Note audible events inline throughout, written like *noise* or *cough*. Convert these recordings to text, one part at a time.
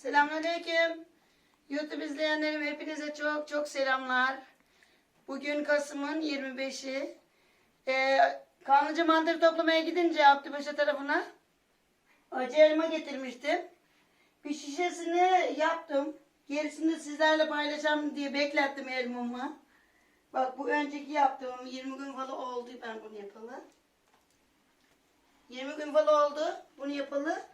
Selamünaleyküm. YouTube izleyenlerim hepinize çok çok selamlar. Bugün Kasım'ın 25'i. Ee, Kanlıca mantarı toplamaya gidince Abdübaşa tarafına acı elma getirmiştim. Bir şişesini yaptım. Gerisini sizlerle paylaşacağım diye beklettim elmamı. Bak bu önceki yaptığım 20 gün falan oldu ben bunu yapalı. 20 gün falan oldu bunu yapalı.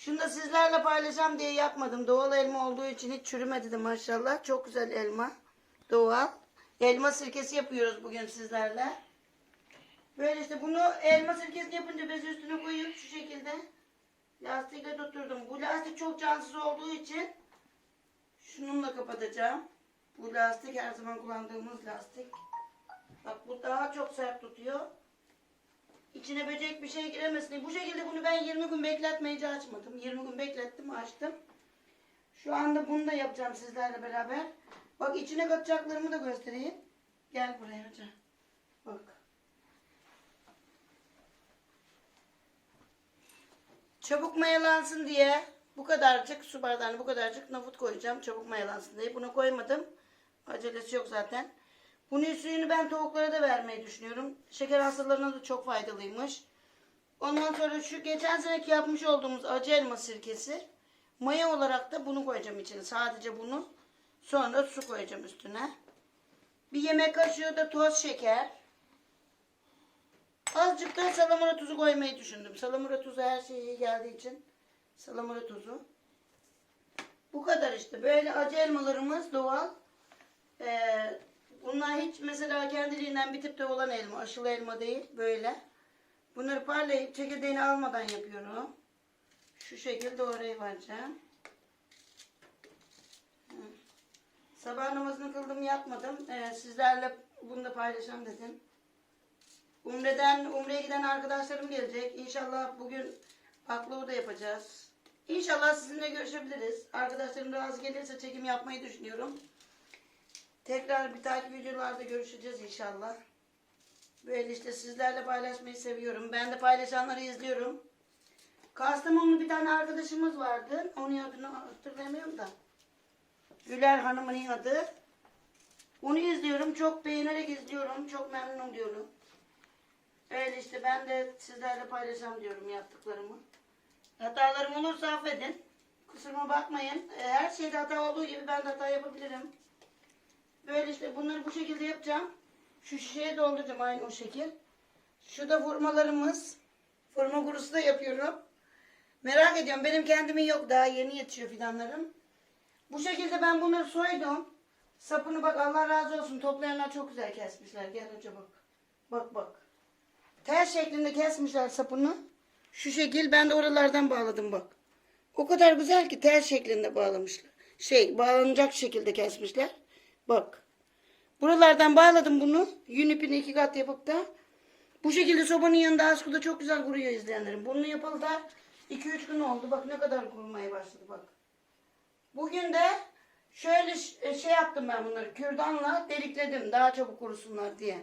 Şunu da sizlerle paylaşacağım diye yapmadım. Doğal elma olduğu için hiç çürümedi de maşallah. Çok güzel elma. Doğal. Elma sirkesi yapıyoruz bugün sizlerle. Böyle işte bunu elma sirkesi yapınca bezi üstüne koyup şu şekilde lastikle tutturdum. Bu lastik çok cansız olduğu için şununla kapatacağım. Bu lastik her zaman kullandığımız lastik. Bak bu daha çok sert tutuyor. İçine böcek bir şey giremesin. Bu şekilde bunu ben 20 gün bekletmeyince açmadım. 20 gün beklettim açtım. Şu anda bunu da yapacağım sizlerle beraber. Bak içine katacaklarımı da göstereyim. Gel buraya hoca. Bak. Çabuk mayalansın diye bu kadarcık su bardağına bu kadarcık nafut koyacağım. Çabuk mayalansın diye. Bunu koymadım. Acelesi yok zaten. Bunun suyunu ben tavuklara da vermeyi düşünüyorum. Şeker hastalarına da çok faydalıymış. Ondan sonra şu geçen seneki yapmış olduğumuz acı elma sirkesi. Maya olarak da bunu koyacağım içine. Sadece bunu. Sonra su koyacağım üstüne. Bir yemek kaşığı da toz şeker. Azıcık da salamura tuzu koymayı düşündüm. Salamura tuzu her şeye iyi geldiği için. Salamura tuzu. Bu kadar işte. Böyle acı elmalarımız doğal. Ee, bunlar hiç mesela kendiliğinden bitip de olan elma. Aşılı elma değil. Böyle. Bunları parlayıp çekirdeğini almadan yapıyorum. Şu şekilde oraya varacağım. Sabah namazını kıldım yatmadım. Ee, sizlerle bunu da paylaşalım dedim. Umre'den, Umre'ye giden arkadaşlarım gelecek. İnşallah bugün baklava da yapacağız. İnşallah sizinle görüşebiliriz. Arkadaşlarım razı gelirse çekim yapmayı düşünüyorum. Tekrar bir takip videolarda görüşeceğiz inşallah. Böyle işte sizlerle paylaşmayı seviyorum. Ben de paylaşanları izliyorum. Kastamonlu bir tane arkadaşımız vardı. Onun adını hatırlamıyorum da. Güler Hanım'ın adı. Onu izliyorum. Çok beğenerek izliyorum. Çok memnun diyorum. Öyle işte ben de sizlerle paylaşacağım diyorum yaptıklarımı. Hatalarım olursa affedin. Kusuruma bakmayın. E, Her şeyde hata olduğu gibi ben de hata yapabilirim. Böyle işte bunları bu şekilde yapacağım. Şu şişeye dolduracağım aynı o şekil. Şu da vurmalarımız. Vurma kurusu da yapıyorum. Merak ediyorum. Benim kendimin yok. Daha yeni yetişiyor fidanlarım. Bu şekilde ben bunları soydum. Sapını bak Allah razı olsun. Toplayanlar çok güzel kesmişler. Gel hoca bak. Bak bak. Tel şeklinde kesmişler sapını. Şu şekil ben de oralardan bağladım bak. O kadar güzel ki tel şeklinde bağlamışlar. Şey bağlanacak şekilde kesmişler. Bak. Buralardan bağladım bunu. Yün ipini iki kat yapıp da bu şekilde sobanın yanında askıda çok güzel kuruyor izleyenlerim. Bunu yapalı da 2-3 gün oldu. Bak ne kadar kurumaya başladı bak. Bugün de şöyle ş- şey yaptım ben bunları. Kürdanla delikledim daha çabuk kurusunlar diye.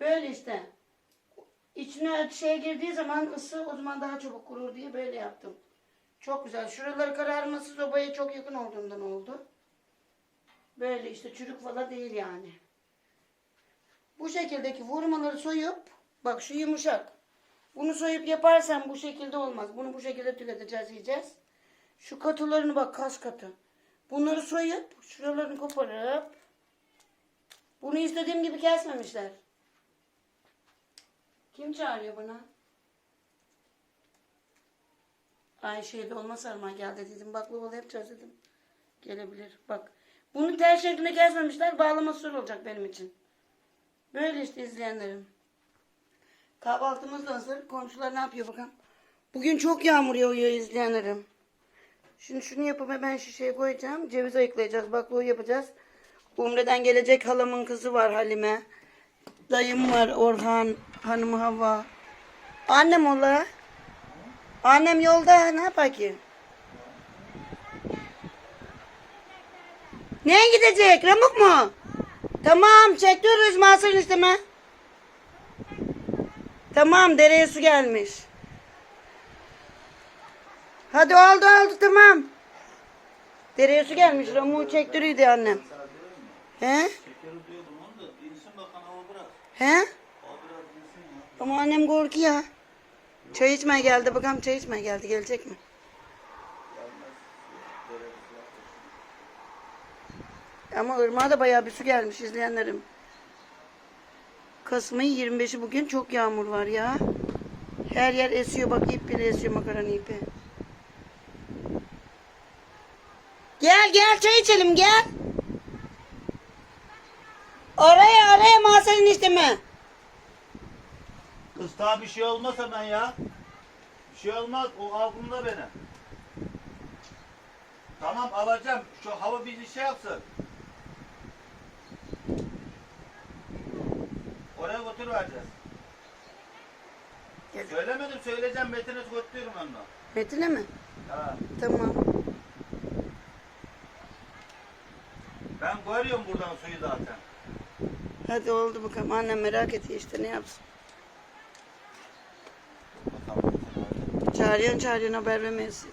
Böyle işte. İçine şey girdiği zaman ısı o zaman daha çabuk kurur diye böyle yaptım. Çok güzel. Şuraları kararması sobaya çok yakın olduğundan oldu. Böyle işte çürük falan değil yani. Bu şekildeki vurmaları soyup bak şu yumuşak. Bunu soyup yaparsan bu şekilde olmaz. Bunu bu şekilde tüketeceğiz yiyeceğiz. Şu katılarını bak kas katı. Bunları soyup şuralarını koparıp bunu istediğim gibi kesmemişler. Kim çağırıyor bana? Ayşe'ye dolma sarma geldi dedim. Baklavalı yapacağız dedim. Gelebilir. Bak. Bunu tel şeklinde kesmemişler. Bağlaması zor olacak benim için. Böyle işte izleyenlerim. Kahvaltımız da hazır. Komşular ne yapıyor bakalım. Bugün çok yağmur yağıyor izleyenlerim. Şimdi şunu yapıp hemen şişeye koyacağım. Ceviz ayıklayacağız. Baklava yapacağız. Umre'den gelecek halamın kızı var Halime. Dayım var Orhan, hanımı Hava. Annem ola. Annem yolda ne yapar ki? Neye gidecek? Ramuk mu? Tamam çekiyoruz masırın isteme. Tamam dereye su gelmiş. Hadi oldu oldu tamam. Dereye su gelmiş. Ramuğu çektiriydi annem. He? He? Ama annem korkuyor. Çay içmeye geldi. Bakalım çay içmeye geldi. Gelecek mi? Ama ırmağa da bayağı bir su gelmiş izleyenlerim. Kasım'ın 25'i bugün çok yağmur var ya. Her yer esiyor bak ip bile esiyor makaranın ipi. Gel gel çay içelim gel. Araya araya masanın isteme. Kız daha bir şey olmaz hemen ya. Bir şey olmaz. O aklımda benim. Tamam alacağım. Şu hava bizi şey yapsın. Oraya götürüvereceğiz. Gel. Söylemedim söyleyeceğim Metin'e götürüyorum onu. Metin'e mi? Ha. Tamam. Ben görüyorum buradan suyu zaten. Hadi oldu bakalım. Annem merak ediyor işte ne yapsın. Çağırıyorsun çağırıyorsun haber vermeyiz.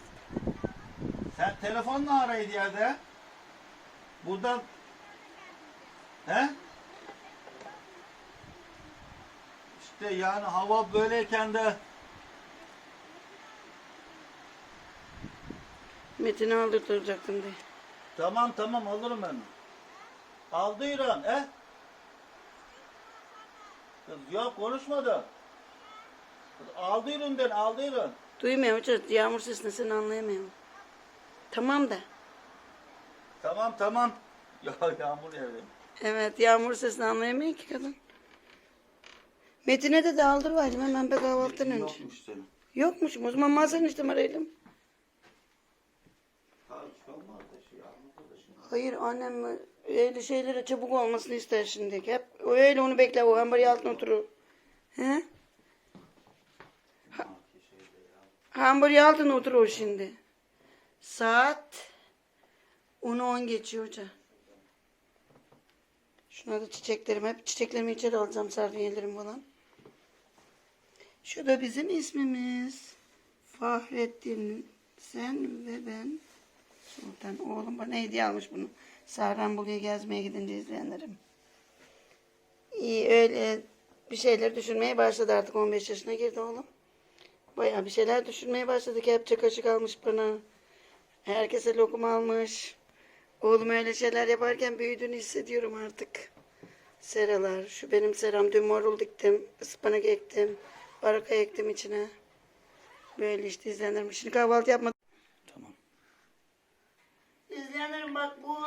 Sen telefonla araydı yerde. Buradan He? İşte yani hava böyleyken de Metin'i aldırtacaktım diye. tamam tamam alırım ben. Aldı İran he? Kız yok konuşmadı. Kız aldı üründen aldı ürün. Duymuyorum çocuk. Yağmur sesini seni anlayamıyorum. Tamam da. Tamam tamam. *laughs* Ya yağmur yağıyor. Evet yağmur sesini anlayamıyor ki kadın. Metin'e de aldırvaydım hemen be kahvaltıdan önce. Yokmuş senin. Yokmuşum o zaman masanın işte arayalım. Ha şey. Hayır annem öyle şeylere çabuk olmasını ister şimdi. Hep öyle onu bekle o hamburger altına oturur. He? Hamburger altına oturur şimdi. Saat 10'u 10 geçiyor hoca. Şuna da çiçeklerim hep çiçeklerimi içeri alacağım sardunyalarım falan. Şu da bizim ismimiz. Fahrettin sen ve ben. Sultan oğlum bana hediye almış bunu. Sahranbolu'ya gezmeye gidince izleyenlerim. İyi öyle bir şeyler düşünmeye başladı artık 15 yaşına girdi oğlum. Bayağı bir şeyler düşünmeye başladık. Hepçe kaşık almış bana. Herkese lokum almış. Oğlum öyle şeyler yaparken büyüdüğünü hissediyorum artık. Seralar. Şu benim seram. Dün marul diktim. ıspanak ektim. Baraka ektim içine. Böyle işte izlenirmiş. Şimdi kahvaltı yapmadım. Tamam. İzleyenlerim bak bu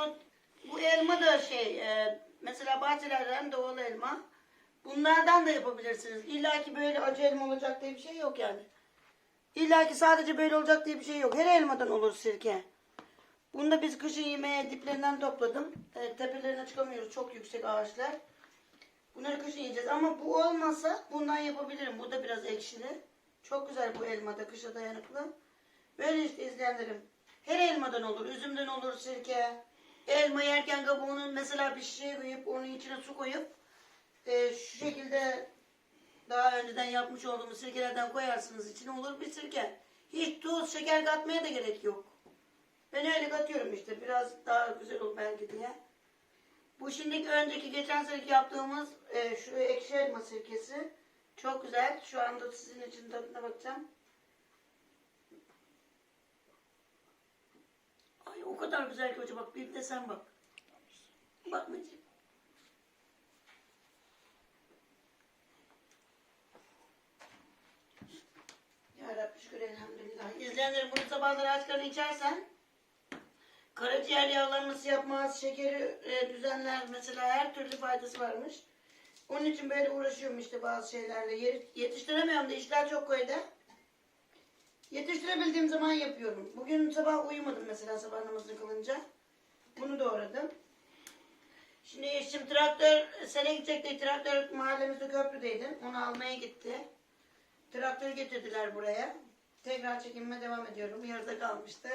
bu elma da şey e, mesela bahçelerden doğal elma. Bunlardan da yapabilirsiniz. İlla ki böyle acı elma olacak diye bir şey yok yani. İlla ki sadece böyle olacak diye bir şey yok. Her elmadan olur sirke. Bunu da biz kışın yemeğe diplerinden topladım. E, tepelerine çıkamıyoruz. Çok yüksek ağaçlar. Bunları kışın yiyeceğiz. Ama bu olmasa bundan yapabilirim. Bu da biraz ekşili. Çok güzel bu elma da kışa dayanıklı. Böyle işte izleyenlerim. Her elmadan olur. Üzümden olur sirke. Elma yerken kabuğunu mesela bir şişeye koyup onun içine su koyup e, şu şekilde daha önceden yapmış olduğumuz sirkelerden koyarsınız içine olur bir sirke. Hiç tuz, şeker katmaya da gerek yok. Ben öyle katıyorum işte. Biraz daha güzel olur belki diye. Bu şimdiki önceki geçen seneki yaptığımız e, şu ekşi elma sirkesi. Çok güzel. Şu anda sizin için tadına bakacağım. Ay o kadar güzel ki hoca bak bir de sen bak. Bak Metin. Ya Rabbi şükür elhamdülillah. İzleyenlerim bunu sabahları aç içersen karaciğer yağlanması yapmaz, şekeri e, düzenler mesela her türlü faydası varmış. Onun için böyle uğraşıyorum işte bazı şeylerle. Yetiştiremiyorum da işler çok koydu. Yetiştirebildiğim zaman yapıyorum. Bugün sabah uyumadım mesela sabah namazını kılınca. Bunu doğradım. Şimdi eşim traktör, sene gidecekti. Traktör mahallemizde köprüdeydi. Onu almaya gitti. Traktör getirdiler buraya. Tekrar çekimime devam ediyorum. Yarıda kalmıştı.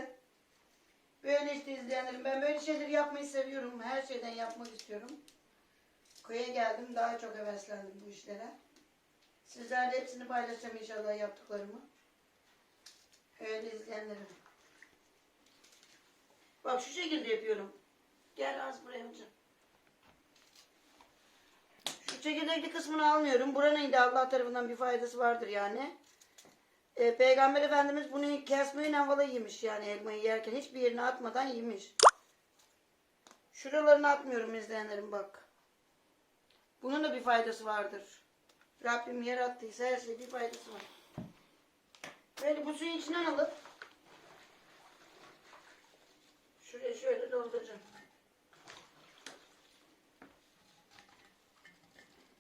Böyle işte izleyenlerim. Ben böyle şeyleri yapmayı seviyorum. Her şeyden yapmak istiyorum. Köye geldim. Daha çok heveslendim bu işlere. Sizlerle hepsini paylaşacağım inşallah yaptıklarımı. Öyle izleyenlerim. Bak şu şekilde yapıyorum. Gel az buraya hocam. Şu çekirdekli kısmını almıyorum. Buranın da Allah tarafından bir faydası vardır yani. Ee, Peygamber Efendimiz bunu kesmeyle havalı yemiş yani elmayı yerken. Hiçbir yerine atmadan yemiş. Şuralarını atmıyorum izleyenlerim bak. Bunun da bir faydası vardır. Rabbim yarattıysa her şey bir faydası var. Böyle bu suyun içinden alıp şuraya şöyle dolduracağım.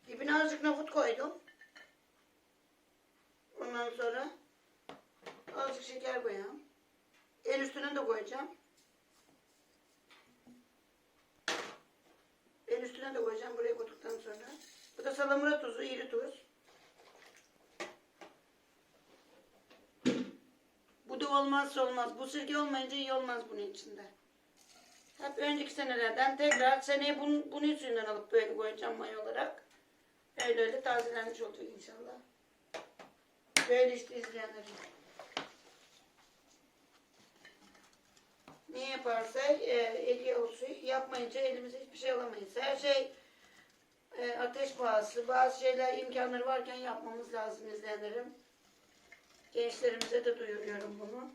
Dibine azıcık nohut koydum. Ondan sonra azıcık şeker koyacağım. En üstüne de koyacağım. En üstüne de koyacağım buraya koyduktan sonra. Bu da salamura tuzu, iri tuz. Bu da olmazsa olmaz. Bu sirke olmayınca iyi olmaz bunun içinde. Hep önceki senelerden tekrar seneye bunun, bunun suyundan alıp böyle koyacağım maya olarak. Öyle öyle tazelenmiş olacak inşallah. Böyle işte izleyenlerim. Ne yaparsak e, eli olsun. Yapmayınca elimize hiçbir şey alamayız. Her şey e, ateş pahası. Bazı şeyler imkanları varken yapmamız lazım izleyenlerim. Gençlerimize de duyuruyorum bunu.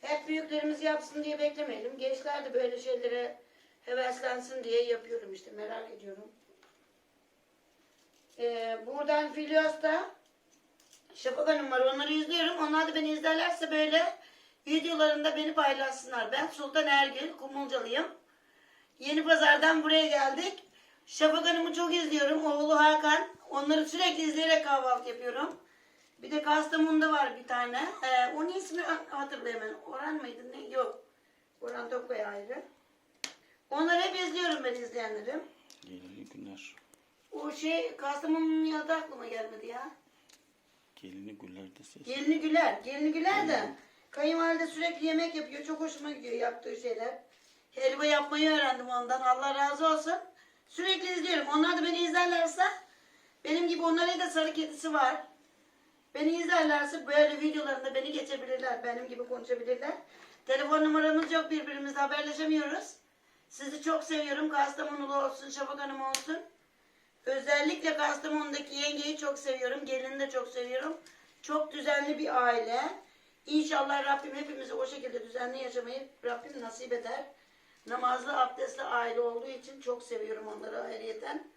Hep büyüklerimiz yapsın diye beklemeyelim. Gençler de böyle şeylere heveslensin diye yapıyorum işte. Merak ediyorum. Ee, buradan Filyos'ta Şafak Hanım var. Onları izliyorum. Onlar da beni izlerlerse böyle videolarında beni paylaşsınlar. Ben Sultan Ergül. Kumulcalıyım. Yeni pazardan buraya geldik. Şafak Hanım'ı çok izliyorum. Oğlu Hakan. Onları sürekli izleyerek kahvaltı yapıyorum. Bir de Kastamonu'da var bir tane. Ee, onun ismi hatırlayamıyorum. Orhan mıydı? Ne? Yok. Orhan Tokbay ayrı. Onları hep izliyorum ben izleyenlerim. Gelini günler. O şey Kastamonu'nun adı aklıma gelmedi ya. Gelini güllerde ses. Gelini Güler. Gelini Güler de kayınvalide sürekli yemek yapıyor. Çok hoşuma gidiyor yaptığı şeyler. Helva yapmayı öğrendim ondan. Allah razı olsun. Sürekli izliyorum. Onlar da beni izlerlerse benim gibi onların da sarı kedisi var. Beni izlerlerse böyle videolarında beni geçebilirler. Benim gibi konuşabilirler. Telefon numaramız yok birbirimizle haberleşemiyoruz. Sizi çok seviyorum. Kastamonulu olsun, Şafak Hanım olsun. Özellikle Kastamonu'daki yengeyi çok seviyorum. Gelini de çok seviyorum. Çok düzenli bir aile. İnşallah Rabbim hepimizi o şekilde düzenli yaşamayı Rabbim nasip eder. Namazlı, abdestli aile olduğu için çok seviyorum onları ayrıyeten.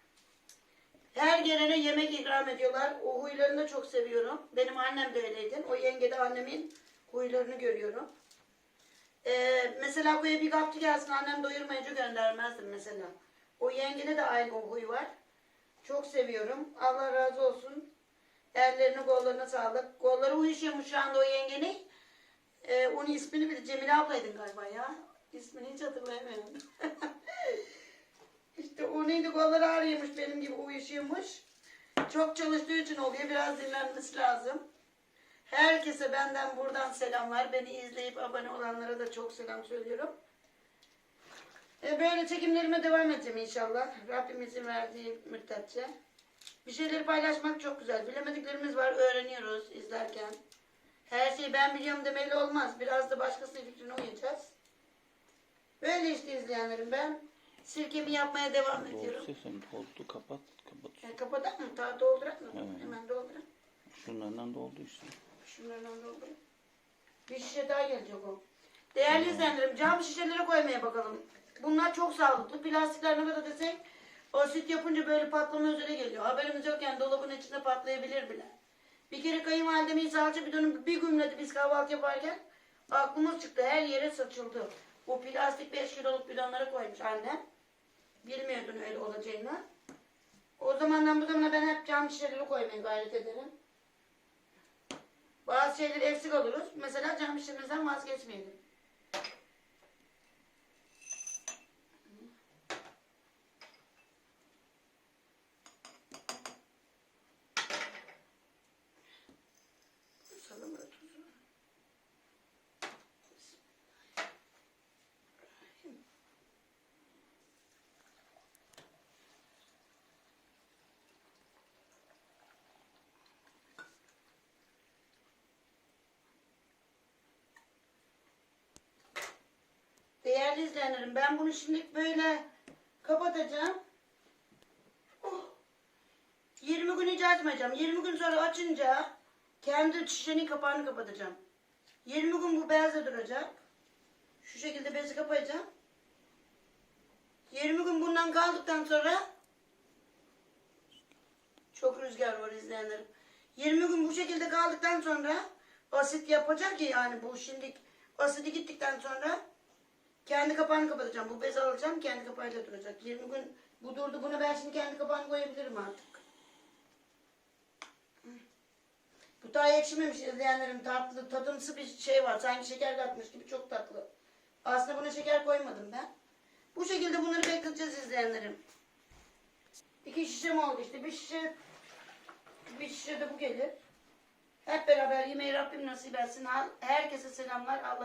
Her gelene yemek ikram ediyorlar. O huylarını da çok seviyorum. Benim annem de öyleydi. O yengede annemin huylarını görüyorum. Ee, mesela buraya bir kapçı gelsin annem doyurmayınca göndermezdim mesela. O yengede de aynı o huy var. Çok seviyorum. Allah razı olsun. Ellerine kollarına sağlık. Kolları uyuşuyormuş şu anda o yengenin. Ee, onun ismini bir Cemile ablaydın galiba ya. İsmini hiç hatırlayamıyorum. *laughs* işte onun da kolları ağrıyormuş benim gibi uyuşuyormuş. Çok çalıştığı için oluyor. Biraz dinlenmesi lazım. Herkese benden buradan selamlar. Beni izleyip abone olanlara da çok selam söylüyorum. E, böyle çekimlerime devam edeceğim inşallah. Rabbim izin verdiği müddetçe. Bir şeyleri paylaşmak çok güzel. Bilemediklerimiz var, öğreniyoruz izlerken. Her şeyi ben biliyorum demeli olmaz. Biraz da başkasının fikrine uyacağız. Böyle işte izleyenlerim ben. Sirkemi yapmaya devam ediyorum. sesin doldu kapat. Kapat. E, kapatak mı? Daha doldurak mı? Evet. Hemen doldurak. Şunlardan doldu işte. Şunlardan doldurak. Bir şişe daha gelecek o. Değerli izleyenlerim cam şişelere koymaya bakalım. Bunlar çok sağlıklı. Plastikler ne kadar desek o süt yapınca böyle patlama üzere geliyor. Haberimiz yokken dolabın içinde patlayabilir bile. Bir kere kayınvalidemin salça bidonu bir gümledi biz kahvaltı yaparken. Aklımız çıktı. Her yere saçıldı. O plastik 5 kiloluk bidonlara koymuş annem. Bilmiyordun öyle olacağını. O zamandan bu zamana ben hep cam şişeleri koymaya gayret ederim. Bazı şeyleri eksik oluruz. Mesela cam şişemizden vazgeçmeyelim. Salamura tuzu. Değerli ben bunu şimdi böyle kapatacağım. Oh. 20 gün hiç açmayacağım. 20 gün sonra açınca kendi şişenin kapağını kapatacağım. 20 gün bu beyazda duracak. Şu şekilde bezi kapayacağım. 20 gün bundan kaldıktan sonra çok rüzgar var izleyenlerim. 20 gün bu şekilde kaldıktan sonra asit yapacak ki yani bu şimdi asidi gittikten sonra kendi kapağını kapatacağım. Bu bezi alacağım kendi kapağıyla duracak. 20 gün bu durdu bunu ben şimdi kendi kapağını koyabilirim artık. Bu daha ekşimemiş izleyenlerim tatlı tadımsı bir şey var. Sanki şeker katmış gibi çok tatlı. Aslında buna şeker koymadım ben. Bu şekilde bunları bekleteceğiz izleyenlerim. İki şişe mi oldu işte bir şişe bir şişe de bu gelir. Hep beraber yemeği Rabbim nasip etsin. Herkese selamlar. Allah